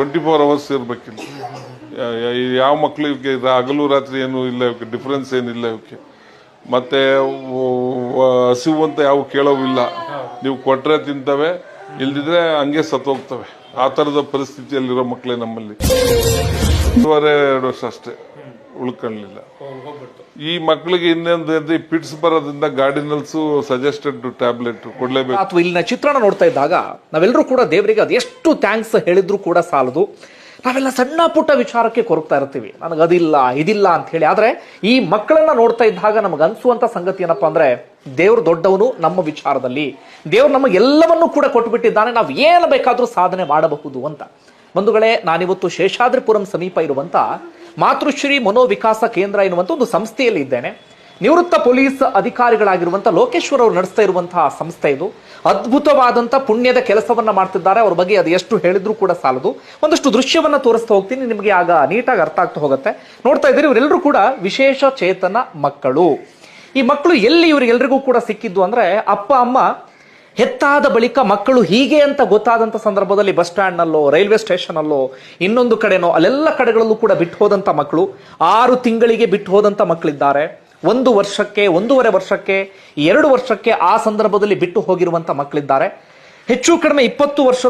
Twenty four hours ಇರಬೇಕಿಲ್ಲ ಯಾವ ಮಕ್ಕಳು ಮಕ್ಕಳಿಗೆ ಹಗಲು ರಾತ್ರಿ ಏನು ಇಲ್ಲ, ಇವಕ್ಕೆ ಡಿಫ್ರೆನ್ಸ್ ಏನಿಲ್ಲ ಇವಕ್ಕೆ. ಮತ್ತೆ ಹಸಿವು ಅಂತ ಯಾವ ಕೇಳೋವಿಲ್ಲ ನೀವು ಕೊಟ್ಟರೆ ತಿಂತವೆ, ಇಲ್ದಿದ್ರೆ ಹಂಗೆ ಸತ್ತೋಗ್ತವೆ. ಆ ಥರದ ಪರಿಸ್ಥಿತಿಯಲ್ಲಿರೋ ಮಕ್ಕಳೇ ನಮ್ಮಲ್ಲಿ. ಒಂದೂವರೆ ಎರಡು ವರ್ಷ ಅಷ್ಟೇ. ಉಳ್ಕೊಳ್ಳಿಲ್ಲ. ಈ ಮಕ್ಕಳಿಗೆ ಇನ್ನೊಂದು ಅಂದ್ರೆ ಪಿಟ್ಸ್ ಬರೋದ್ರಿಂದ ಗಾರ್ಡಿನಲ್ಸು ಸಜೆಸ್ಟೆಡ್ ಟ್ಯಾಬ್ಲೆಟ್ ಕೊಡ್ಲೇಬೇಕು. ಅಥವಾ ಇಲ್ಲಿನ ಚಿತ್ರಣ ನೋಡ್ತಾ ಇದ್ದಾಗ ನಾವೆಲ್ಲರೂ ಕೂಡ ದೇವರಿಗೆ ಅದೆಷ್ಟು ಥ್ಯಾಂಕ್ಸ್ ಹೇಳಿದ್ರು ಕೂಡ ಸಾಲದು. ನಾವೆಲ್ಲ ಸಣ್ಣ ಪುಟ್ಟ ವಿಚಾರಕ್ಕೆ ಕೊರಗ್ತಾ ಇರ್ತೀವಿ. ನನಗೆ ಅದಿಲ್ಲ ಇದಿಲ್ಲ ಅಂತ ಹೇಳಿ. ಆದ್ರೆ ಈ ಮಕ್ಕಳನ್ನ ನೋಡ್ತಾ ಇದ್ದಾಗ ನಮಗೆ ಅನ್ಸುವಂತ ಸಂಗತಿ ಏನಪ್ಪಾ ಅಂದ್ರೆ ದೇವ್ರು ದೊಡ್ಡವನು ನಮ್ಮ ವಿಚಾರದಲ್ಲಿ. ದೇವ್ರು ನಮಗೆ ಎಲ್ಲವನ್ನೂ ಕೂಡ ಕೊಟ್ಟುಬಿಟ್ಟಿದ್ದಾನೆ ನಾವು ಏನು ಬೇಕಾದರೂ ಸಾಧನೆ ಮಾಡಬಹುದು ಅಂತ. ಬಂಧುಗಳೇ ನಾನಿವತ್ತು ಶೇಷಾದ್ರಿಪುರಂ ಸಮೀಪ ಇರುವಂತ ಮಾತೃಶ್ರೀ ಮನೋವಿಕಾಸ ಕೇಂದ್ರ ಎನ್ನುವಂಥ ಒಂದು ಸಂಸ್ಥೆಯಲ್ಲಿ ಇದ್ದೇನೆ. ನಿವೃತ್ತ ಪೊಲೀಸ್ ಅಧಿಕಾರಿಗಳಾಗಿರುವಂಥ ಲೋಕೇಶ್ವರ್ ಅವರು ನಡೆಸ್ತಾ ಇರುವಂತಹ ಸಂಸ್ಥೆ ಇದು. ಅದ್ಭುತವಾದಂಥ ಪುಣ್ಯದ ಕೆಲಸವನ್ನ ಮಾಡ್ತಿದ್ದಾರೆ. ಅವ್ರ ಬಗ್ಗೆ ಅದು ಎಷ್ಟು ಹೇಳಿದ್ರು ಕೂಡ ಸಾಲದು. ಒಂದಷ್ಟು ದೃಶ್ಯವನ್ನ ತೋರಿಸ್ತಾ ಹೋಗ್ತೀನಿ. ನಿಮಗೆ ಆಗ ನೀಟಾಗಿ ಅರ್ಥ ಆಗ್ತಾ ಹೋಗುತ್ತೆ. ನೋಡ್ತಾ ಇದ್ದೀರಿ, ಇವರೆಲ್ಲರೂ ಕೂಡ ವಿಶೇಷ ಚೇತನ ಮಕ್ಕಳು. ಈ ಮಕ್ಕಳು ಎಲ್ಲಿ ಇವರಿಗೆಲ್ರಿಗೂ ಕೂಡ ಸಿಕ್ಕಿದ್ದು ಅಂದ್ರೆ ಅಪ್ಪ, ಅಮ್ಮ ಹೆತ್ತಾದ ಬಳಿಕ ಮಕ್ಕಳು ಹೀಗೆ ಅಂತ ಗೊತ್ತಾದಂಥ ಸಂದರ್ಭದಲ್ಲಿ ಬಸ್ ಸ್ಟ್ಯಾಂಡ್ನಲ್ಲೋ, ರೈಲ್ವೆ ಸ್ಟೇಷನಲ್ಲೋ ಇನ್ನೊಂದು ಕಡೆನೋ, ಅಲ್ಲೆಲ್ಲ ಕಡೆಗಳಲ್ಲೂ ಕೂಡ ಬಿಟ್ಟು ಹೋದಂಥ ಮಕ್ಕಳು, ಆರು ತಿಂಗಳಿಗೆ ಬಿಟ್ಟು ಹೋದಂಥ ಮಕ್ಕಳಿದ್ದಾರೆ. ಒಂದು ವರ್ಷಕ್ಕೆ, ಒಂದೂವರೆ ವರ್ಷಕ್ಕೆ, ಎರಡು ವರ್ಷಕ್ಕೆ ಆ ಸಂದರ್ಭದಲ್ಲಿ ಬಿಟ್ಟು ಹೋಗಿರುವಂಥ ಮಕ್ಕಳಿದ್ದಾರೆ. ಹೆಚ್ಚು ಕಡಿಮೆ ಇಪ್ಪತ್ತು ವರ್ಷದ